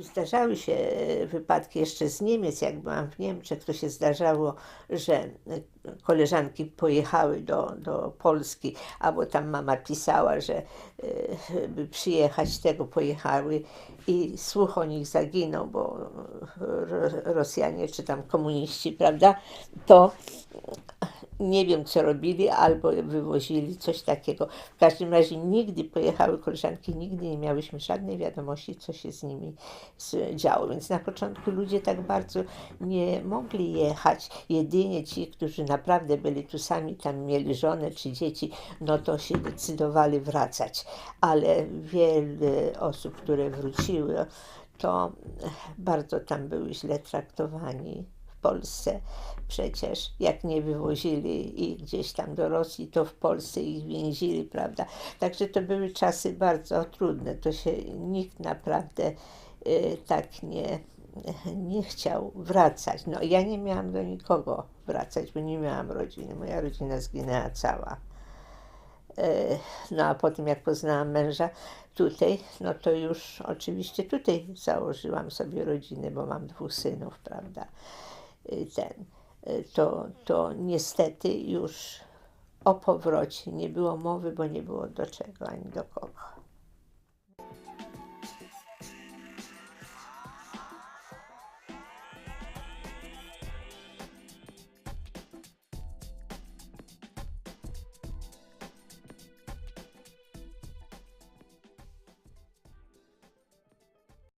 Zdarzały się e, wypadki jeszcze z Niemiec, jak byłam w Niemczech, to się zdarzało, że e, koleżanki pojechały do, do Polski, albo tam mama pisała, że e, by przyjechać, tego pojechały i słuch o nich zaginął, bo Ro- Rosjanie czy tam komuniści, prawda, to nie wiem, co robili, albo wywozili coś takiego. W każdym razie nigdy pojechały koleżanki, nigdy nie miałyśmy żadnej wiadomości, co się z nimi działo. Więc na początku ludzie tak bardzo nie mogli jechać. Jedynie ci, którzy naprawdę byli tu sami, tam mieli żonę czy dzieci, no to się decydowali wracać. Ale wiele osób, które wróciły, to bardzo tam były źle traktowani Polsce. Przecież jak nie wywozili ich gdzieś tam do Rosji, to w Polsce ich więzili, prawda? Także to były czasy bardzo trudne. To się nikt naprawdę y, tak nie, nie chciał wracać. No ja nie miałam do nikogo wracać, bo nie miałam rodziny. Moja rodzina zginęła cała. E, No a potem jak poznałam męża tutaj, no to już oczywiście tutaj założyłam sobie rodzinę, bo mam dwóch synów, prawda? Y, Ten, y, to, to niestety już o powrocie nie było mowy, bo nie było do czego ani do kogo.